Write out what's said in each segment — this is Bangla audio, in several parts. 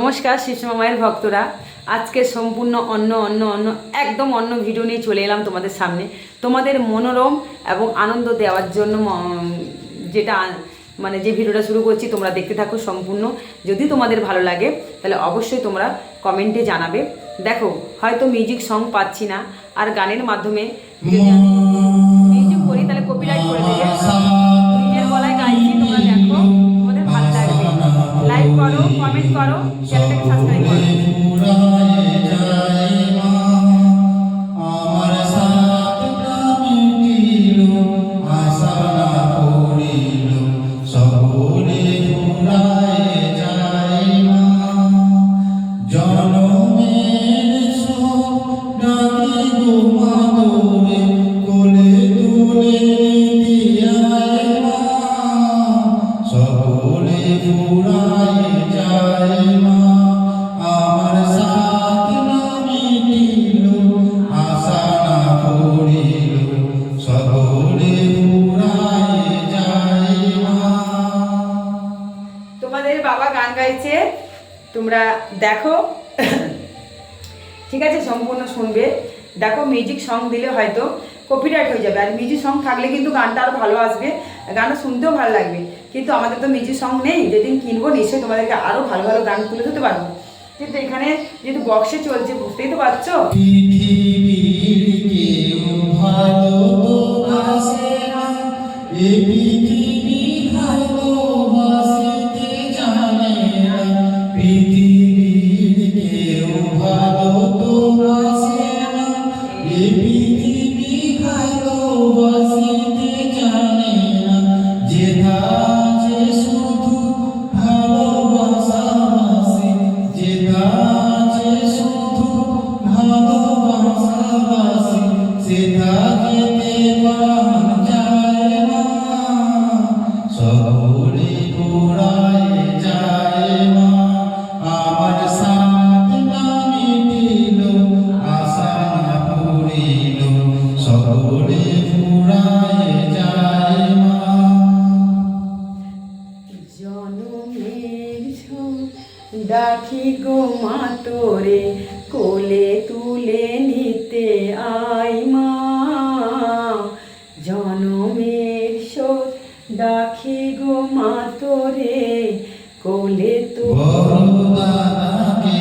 নমস্কার শিশুমা মায়ের ভক্তরা। আজকে সম্পূর্ণ অন্য অন্য অন্য একদম অন্য ভিডিও নিয়ে চলে এলাম তোমাদের সামনে। তোমাদের মনোরম এবং আনন্দ দেওয়ার জন্য যেটা মানে যে ভিডিওটা শুরু করছি, তোমরা দেখতে থাকো সম্পূর্ণ। যদি তোমাদের ভালো লাগে, তাহলে অবশ্যই তোমরা কমেন্টে জানাবে। দেখো, হয়তো মিউজিক সং পাচ্ছি না, আর গানের মাধ্যমে যদি তোমাদের বাবা গান গাইছে তোমরা দেখো। ঠিক আছে সম্পূর্ণ শুনবে। দেখো মিউজিক সং দিলে হয়তো কপিরাইট হয়ে যাবে। আর মিউজিক সং থাকলে কিন্তু গানটা আরও ভালো আসবে। গানটা শুনতেও ভালো লাগবে। কিন্তু আমাদের তো মিউজিক সং নেই। যেদিন কিনবো নিশ্চয়ই তোমাদেরকে আরও ভালো ভালো গান তুলে ধরতে পারব। কিন্তু এখানে যেহেতু বক্সে চলছে বুঝতেই তো পারছ? ভালো তো বাসে না ডাকি গো মা তোরে কোলে তো বড়দাদাকে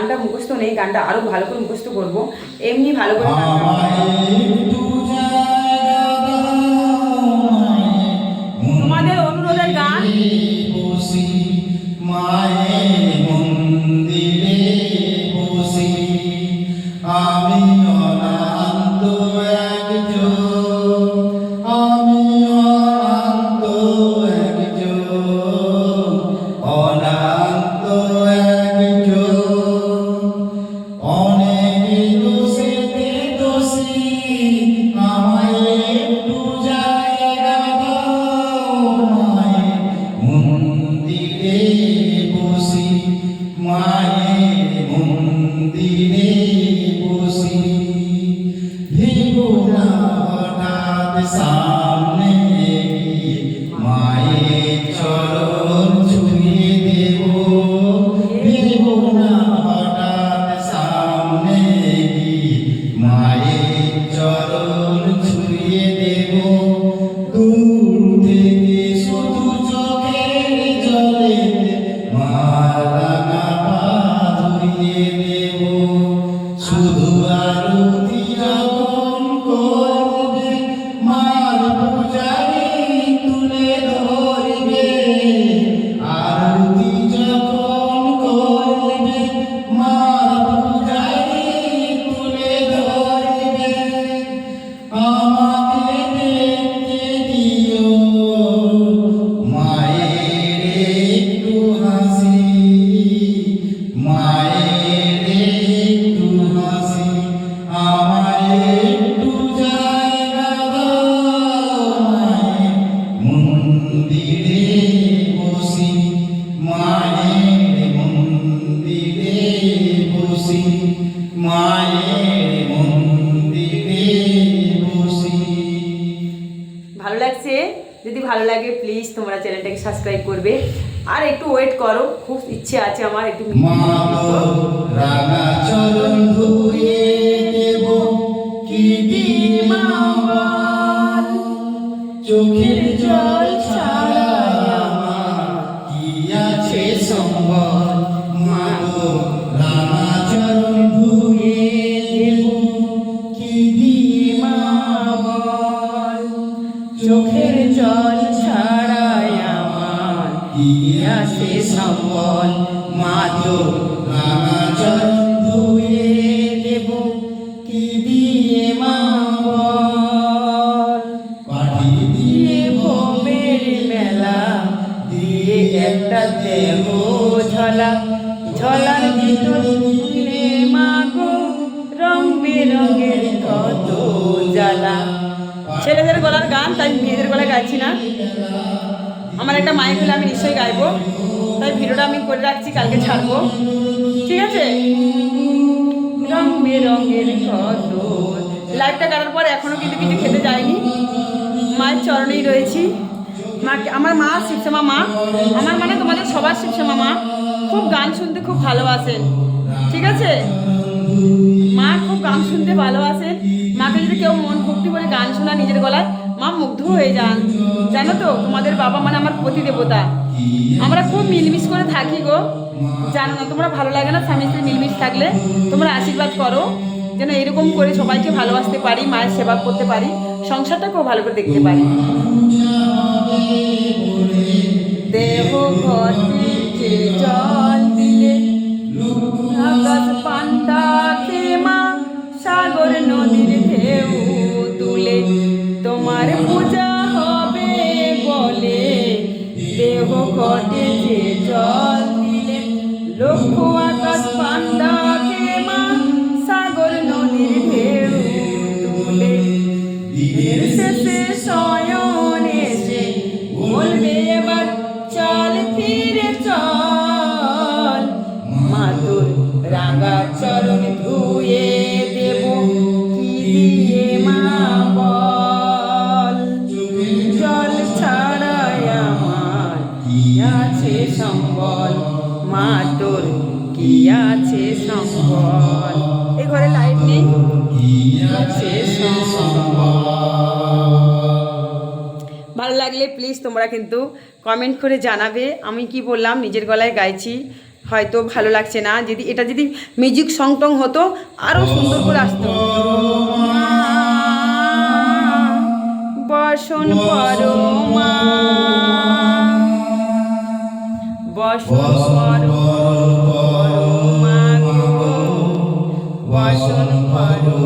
গানটা মুখস্থ নেই গানটা আরও ভালো করে মুখস্থ করব। এমনি ভালো করে สาม সাবস্ক্রাইব করবে আর একটু ওয়েট করো খুব ইচ্ছে আছে আমার একটু? চোখের জল একটা দেহ ঝলা ঝলার ভিতর তুলে মা গো রং বেরঙের কত জ্বালা ছেলেদের গলার গান, তাই মেয়েদের গলায় গাইছি না। আমার একটা মাইক হলে আমি নিশ্চয়ই গাইবো। তাই ভিডিওটা আমি করে রাখছি, কালকে ছাড়বো। ঠিক আছে? রং লাইভটা কাটার পর এখনও কিন্তু কিছু খেতে যায়নি মায়ের চরণেই রয়েছি। মাকে, আমার মা শিবশ্যামা মা। আমার মানে তোমাদের সবার শিবশ্যামা মা। খুব গান শুনতে খুব ভালোবাসেন। ঠিক আছে? মা খুব গান শুনতে ভালোবাসেন। মাকে যদি কেউ মন ভক্তি বলে গান শোনা নিজের গলায় মা মুগ্ধ হয়ে যান। জানো তো, তোমাদের বাবা মানে আমার প্রতি দেবতা আমরা খুব মিলমিশ করে থাকি গো। জানো না, তোমরা ভালো লাগে না স্বামী স্ত্রী মিলমিশ থাকলে? তোমরা আশীর্বাদ করো। যেন এরকম করে সবাইকে ভালোবাসতে পারি, মায়ের সেবা করতে পারি সংসারটা খুব ভালো করে দেখতে পারি। দেহ পান্ডা খেমা সাগর নদীর মা তোর কি আছে সম্বল এই ঘরে লাইট নেই? আছে ভালো লাগলে প্লিজ তোমরা কিন্তু কমেন্ট করে জানাবে। আমি কি বললাম নিজের গলায় গাইছি। হয়তো ভালো লাগছে না। যদি এটা যদি মিউজিক সং টং হতো আরও সুন্দর করে আসতো। বসন পরো মা। বসন পরো মা গো বসন পরো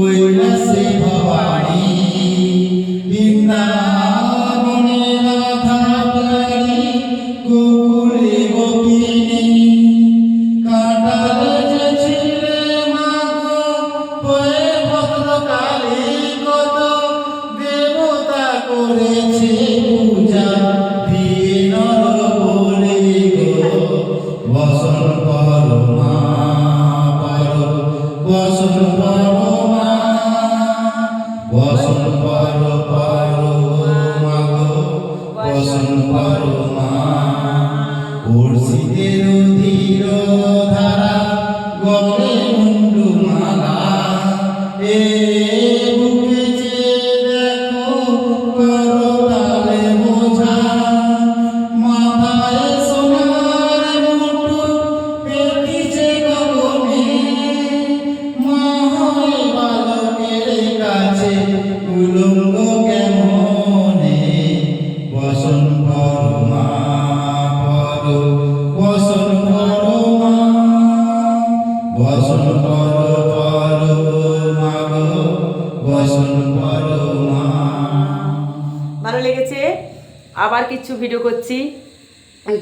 foi Amen. কিছু ভিডিও করছি।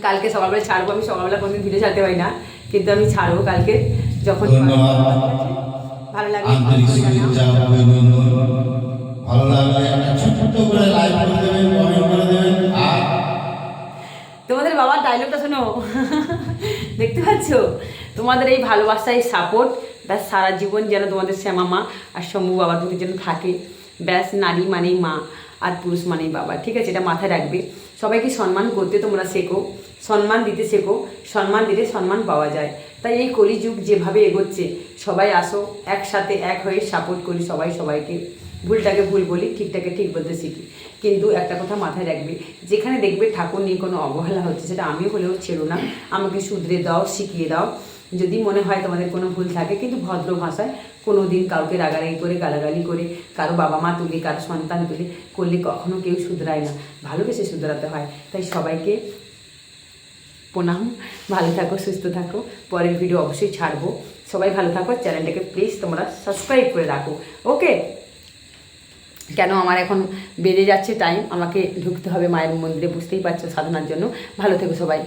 কালকে সকালবেলা ছাড়বো আমি সকালবেলা কোনোদিন ভিডিও ছাড়তে পারি না। কিন্তু আমি ছাড়বো কালকে যখন ভালো লাগে। আন্তরিক শুভেচ্ছা অভিনন্দন। ভালো লাগলে একটা ছোট্ট করে লাইক করে দেবেন কমেন্ট করে দেবেন আর তোমাদের বাবার ডায়লগটা শোনো। দেখতে পাচ্ছ? তোমাদের এই ভালোবাসা এই সাপোর্ট ব্যাস সারা জীবন যেন তোমাদের শ্যামা মা আর শম্ভু বাবার প্রতি যেন থাকে। ব্যাস নারী মানেই মা। আর পুরুষ মানেই বাবা, ঠিক আছে? এটা মাথায় রাখবে। সবাইকে সম্মান করতে তোমরা শেখো। সম্মান দিতে শেখো। সম্মান দিলে সম্মান পাওয়া যায়। তাই এই কলিযুগ যেভাবে এগোচ্ছে, সবাই আসো, একসাথে এক হয়ে সাপোর্ট করি সবাই সবাইকে। ভুলটাকে ভুল বলি, ঠিকটাকে ঠিক বলতে শিখি। কিন্তু একটা কথা মাথায় রাখবে, যেখানে দেখবে ঠাকুর নিয়ে কোনো অবহেলা হচ্ছে, সেটা আমি হলেও ছেড়ো না। আমাকে শুধরে দাও, শিখিয়ে দাও। যদি মনে হয় তোমাদের কোনো ভুল থাকে, কিন্তু ভদ্র ভাষায় কোনো দিন কাউকে রাগারাগি করে, গালাগালি করে, কারও বাবা মা তুলে, কারও সন্তান তুলে করলে কখনো কেউ শুধরায় না। ভালোবেসে শুধরাতে হয়। তাই সবাইকে প্রণাম। ভালো থাকো, সুস্থ থাকো। পরের ভিডিও অবশ্যই ছাড়বো। সবাই ভালো থাকো। চ্যানেলটাকে প্লিজ তোমরা সাবস্ক্রাইব করে রাখো। ওকে কেন আমার এখন বেড়ে যাচ্ছে টাইম আমাকে ঢুকতে হবে মায়ের মন্দিরে, বুঝতেই পারছ সাধনার জন্য। ভালো থেকো সবাই।